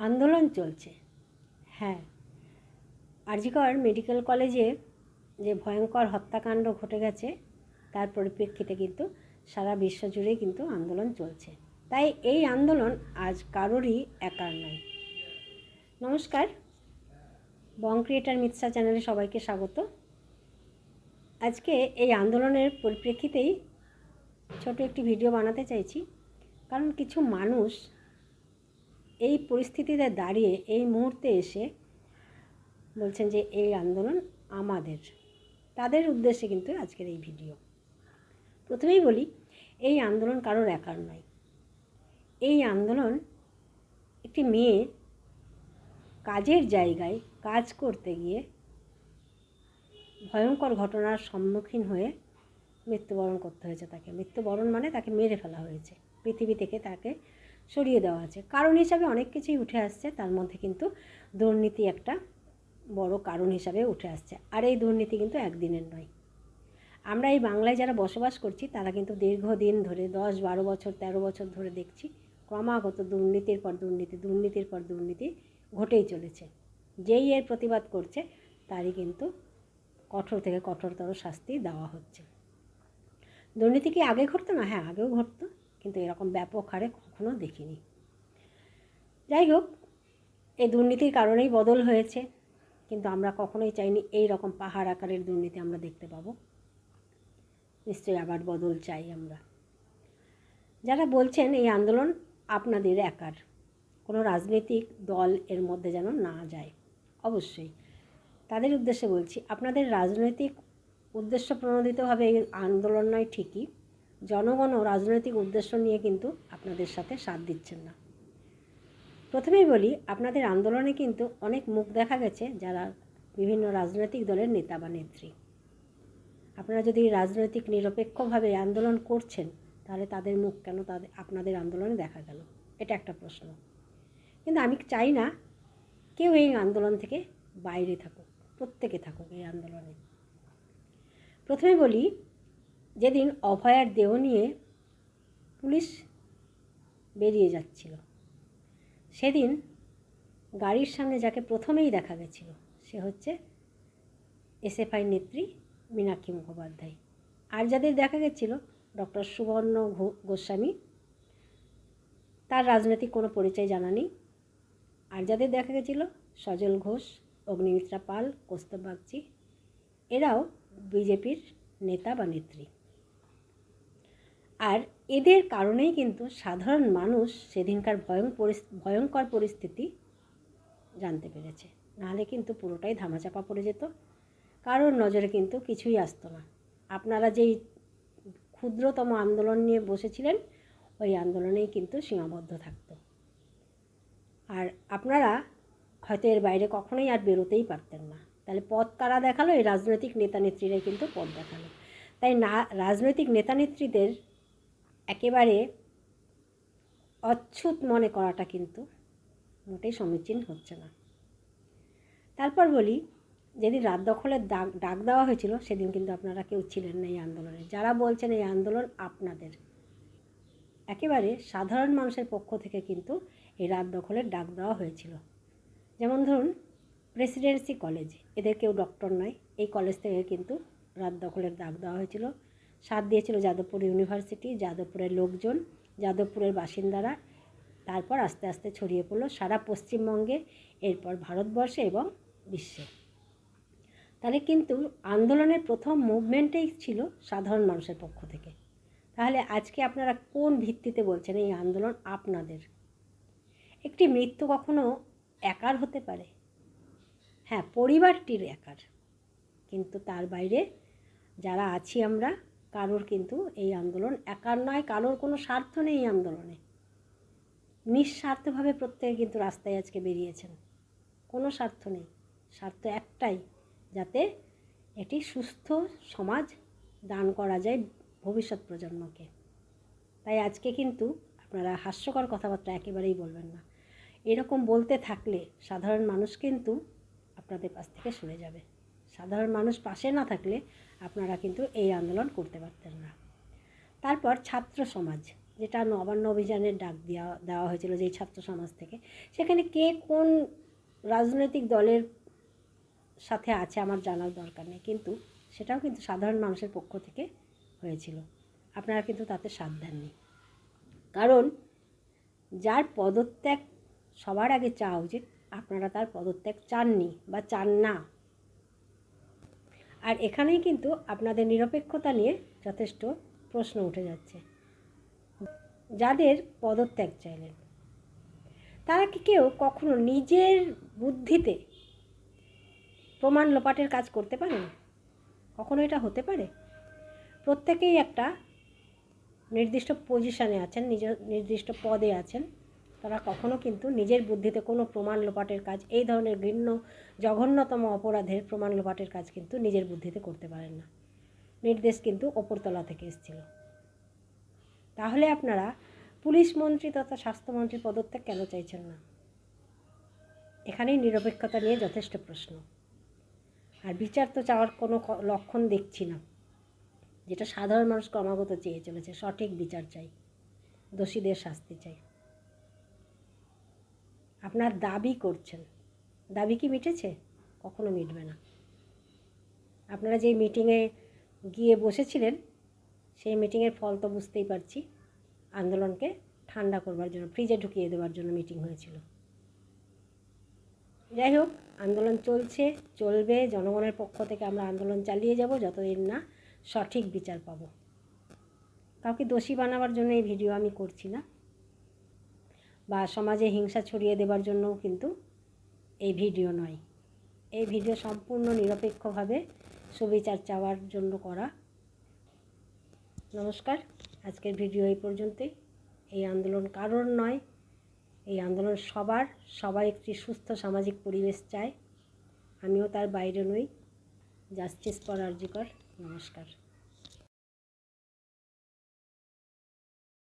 আন্দোলন চলছে। হ্যাঁ আরজিকর মেডিকেল কলেজে যে ভয়ঙ্কর হত্যাকাণ্ড ঘটে গেছে, তার পরিপ্রেক্ষিতে কিন্তু সারা বিশ্ব জুড়ে কিন্তু আন্দোলন চলছে। তাই এই আন্দোলন আজ কারোরই একার নয়। নমস্কার, বং ক্রিয়েটার মিৎসা চ্যানেলে সবাইকে স্বাগত। আজকে এই আন্দোলনের পরিপ্রেক্ষিতেই ছোট একটি ভিডিও বানাতে চাইছি। কারণ কিছু মানুষ এই পরিস্থিতিতে দাঁড়িয়ে এই মুহূর্তে এসে বলছেন যে এই আন্দোলন আমাদের। তাদের উদ্দেশ্যে কিন্তু আজকের এই ভিডিও। প্রথমেই বলি, এই আন্দোলন কারোর একার নয়। এই আন্দোলন একটি মেয়ে কাজের জায়গায় কাজ করতে গিয়ে ভয়ঙ্কর ঘটনার সম্মুখীন হয়ে মৃত্যুবরণ করতে হয়েছে তাকে। মৃত্যুবরণ মানে তাকে মেরে ফেলা হয়েছে। পৃথিবী থেকে তাকে সরিয়ে দেওয়া আছে। কারণ হিসাবে অনেক কিছুই উঠে আসছে, তার মধ্যে কিন্তু দুর্নীতি একটা বড় কারণ হিসাবে উঠে আসছে। আর এই দুর্নীতি কিন্তু একদিনের নয়। আমরা এই বাংলায় যারা বসবাস করছি, তারা কিন্তু দীর্ঘদিন ধরে, দশ, বারো বছর, তেরো বছর ধরে দেখছি, ক্রমাগত দুর্নীতির পর দুর্নীতি, দুর্নীতির পর দুর্নীতি ঘটেই চলেছে। যেই এর প্রতিবাদ করছে, তারই কিন্তু কঠোর থেকে কঠোরতর শাস্তি দেওয়া হচ্ছে। দুর্নীতি কি আগে ঘটতো না? হ্যাঁ আগেও ঘটতো, কিন্তু এরকম ব্যাপক হারে কখনো দেখিনি। যাই হোক এই দুর্নীতির কারণেই বদল হয়েছে, কিন্তু আমরা কখনোই চাইনি এই রকম পাহাড় আকারের দুর্নীতি আমরা দেখতে পাবো। নিশ্চয়ই আবার বদল চাই আমরা। যারা বলছেন এই আন্দোলন আপনাদের একার, কোনো রাজনৈতিক দল এর মধ্যে যেন না যায়, অবশ্যই। তাদের উদ্দেশ্যে বলছি, আপনাদের রাজনৈতিক উদ্দেশ্য প্রণোদিতভাবে এই আন্দোলন নয় ঠিকই জনগণও রাজনৈতিক উদ্দেশ্য নিয়ে কিন্তু আপনাদের সাথে সাথ দিচ্ছেন না। প্রথমেই বলি, আপনাদের আন্দোলনে কিন্তু অনেক মুখ দেখা গেছে যারা বিভিন্ন রাজনৈতিক দলের নেতা বা নেত্রী। আপনারা যদি রাজনৈতিক নিরপেক্ষভাবে আন্দোলন করছেন, তাহলে তাদের মুখ কেন তাদের আপনাদের আন্দোলনে দেখা গেল? এটা একটা প্রশ্ন। কিন্তু আমি চাই না কেউ এই আন্দোলন থেকে বাইরে থাকুক, প্রত্যেকে থাকুক এই আন্দোলনে। প্রথমে বলি যেদিন অভয়ার দেহ নিয়ে পুলিশ বেরিয়ে যাচ্ছিল, সেদিন গাড়ির সামনে যাকে প্রথমেই দেখা গেছিল, সে হচ্ছে এসএফআই নেত্রী মীনাক্ষী মুখোপাধ্যায়। আর যাদের দেখা গেছিল, ডক্টর সুবর্ণ গোস্বামী, তার রাজনৈতিক কোনো পরিচয় জানা নেই। আর যাদের দেখা গেছিল, সজল ঘোষ, অগ্নিমিত্রা পাল, কৌস্তব বাগচি, এরাও বিজেপির নেতা বা নেত্রী। আর এদের কারণেই কিন্তু সাধারণ মানুষ সেদিনকার ভয়ং ভয়ঙ্কর পরিস্থিতি জানতে পেরেছে। নাহলে কিন্তু পুরোটাই ধামাচাপা পড়ে যেত। কারোর নজরে কিন্তু কিছুই আসতো না। আপনারা যেই ক্ষুদ্রতম আন্দোলন নিয়ে বসেছিলেন, ওই আন্দোলনেই কিন্তু সীমাবদ্ধ থাকত। আর আপনারা হয়তো এর বাইরে কখনোই আর বেরোতেই পারতেন না। তাহলে পথ কারা দেখাল? এই রাজনৈতিক নেতা নেত্রীরাই কিন্তু পথ দেখাল। তাই না, রাজনৈতিক নেতা নেত্রীদের একেবারে অচ্ছুত মনে করাটা কিন্তু মোটেই সমীচীন হচ্ছে না। তারপর বলি, যেদিন রাত দখলের ডাক ডাক দেওয়া হয়েছিল, সেদিন কিন্তু আপনারা কেউ ছিলেন না এই আন্দোলনে। যারা বলছেন এই আন্দোলন আপনাদের। একেবারে সাধারণ মানুষের পক্ষ থেকে কিন্তু এই রাত দখলের ডাক দেওয়া হয়েছিল। যেমন ধরুন, প্রেসিডেন্সি কলেজ। এদের কেউ ডক্টর নয়। এই কলেজ থেকে কিন্তু রাত দখলের ডাক দেওয়া হয়েছিল। সাথ দিয়েছিল যাদবপুর ইউনিভার্সিটি, যাদবপুরের লোকজন, যাদবপুরের বাসিন্দারা। তারপর আস্তে আস্তে ছড়িয়ে পড়ল সারা পশ্চিমবঙ্গে, এরপর ভারতবর্ষে এবং বিশ্বে। তাহলে কিন্তু আন্দোলনের প্রথম মুভমেন্টেই ছিল সাধারণ মানুষের পক্ষ থেকে। তাহলে আজকে আপনারা কোন ভিত্তিতে বলছেন এই আন্দোলন আপনাদের? একটি মৃত্যু কখনো একার হতে পারে? হ্যাঁ পরিবারটির একার। কিন্তু তার বাইরে যারা আছি আমরা কারোর কিন্তু এই আন্দোলন একার নয়, কারোর কোনো স্বার্থ নেই এই আন্দোলনে। নিঃস্বার্থভাবে প্রত্যেকে কিন্তু রাস্তায় আজকে বেরিয়েছেন। কোনো স্বার্থ নেই। স্বার্থ একটাই, যাতে এটি সুস্থ সমাজ দান করা যায় ভবিষ্যৎ প্রজন্মকে। তাই আজকে কিন্তু আপনারা হাস্যকর কথাবার্তা একেবারেই বলবেন না। এরকম বলতে থাকলে সাধারণ মানুষ কিন্তু আপনাদের কাছ থেকে সরে যাবে। সাধারণ মানুষ পাশে না থাকলে আপনারা কিন্তু এই আন্দোলন করতে পারতেন না। তারপর ছাত্র সমাজ, যেটা নবান্ন অভিযানের ডাক দেওয়া দেওয়া হয়েছিল যেই ছাত্র সমাজ থেকে। সেখানে কে কোন রাজনৈতিক দলের সাথে আছে আমার জানার দরকার নেই, কিন্তু সেটাও কিন্তু সাধারণ মানুষের পক্ষ থেকে হয়েছিল। আপনারা কিন্তু তাতে সাথ দেননি। কারণ যার পদত্যাগ সবার আগে চাওয়া উচিত, আপনারা তার পদত্যাগ চাননি বা চান না। আর এখানেই কিন্তু আপনাদের নিরপেক্ষতা নিয়ে যথেষ্ট প্রশ্ন উঠে যাচ্ছে। যাদের পদত্যাগ চাইলেন। তারা কি কেউ কখনো নিজের বুদ্ধিতে প্রমাণ লোপাটের কাজ করতে পারেন? কখনো এটা হতে পারে? প্রত্যেকেই একটা নির্দিষ্ট পজিশনে আছেন, নিজ নির্দিষ্ট পদে আছেন। তারা কখনো কিন্তু নিজের বুদ্ধিতে কোনো প্রমাণ লোপাটের কাজ, এই ধরনের ঘৃণ্য, জঘন্যতম অপরাধের প্রমাণ লোপাটের কাজ কিন্তু নিজের বুদ্ধিতে করতে পারেন না। নির্দেশ কিন্তু ওপরতলা থেকে এসেছিল। তাহলে আপনারা পুলিশ মন্ত্রী তথা স্বাস্থ্যমন্ত্রীর পদত্যাগ কেন চাইছেন না? এখানেই নিরপেক্ষতা নিয়ে যথেষ্ট প্রশ্ন। আর বিচার তো চাওয়ার কোনো লক্ষণ দেখছি না। যেটা সাধারণ মানুষ ক্রমাগত চেয়ে চলেছে, সঠিক বিচার চাই, দোষীদের শাস্তি চাই। আপনার দাবি করছেন। দাবি কি মিটেছে? কখনো মিটবে না। আপনারা যেই মিটিংয়ে গিয়ে বসেছিলেন, সেই মিটিংয়ের ফল তো বুঝতেই পারছি। আন্দোলনকে ঠান্ডা করবার জন্য ফ্রিজে ঢুকিয়ে দেওয়ার জন্য মিটিং হয়েছিল। যাই হোক, আন্দোলন চলছে, চলবে। জনগণের পক্ষ থেকে আমরা আন্দোলন চালিয়ে যাব, যতদিন না সঠিক বিচার পাব। কাউকে দোষী বানাবার জন্য এই ভিডিও আমি করছি না। বা সমাজে হিংসা ছড়িয়ে দেবার জন্যও কিন্তু এই ভিডিও নয়। এই ভিডিও সম্পূর্ণ নিরপেক্ষভাবে সুবিচার চাওয়ার জন্য করা। নমস্কার, আজকের ভিডিও এই পর্যন্তই। এই আন্দোলন কারোর নয়, এই আন্দোলন সবার। সবাই একটি সুস্থ সামাজিক পরিবেশ চায়। আমিও তার বাইরে নই। জাস্টিস ফর আরজিকর নমস্কার।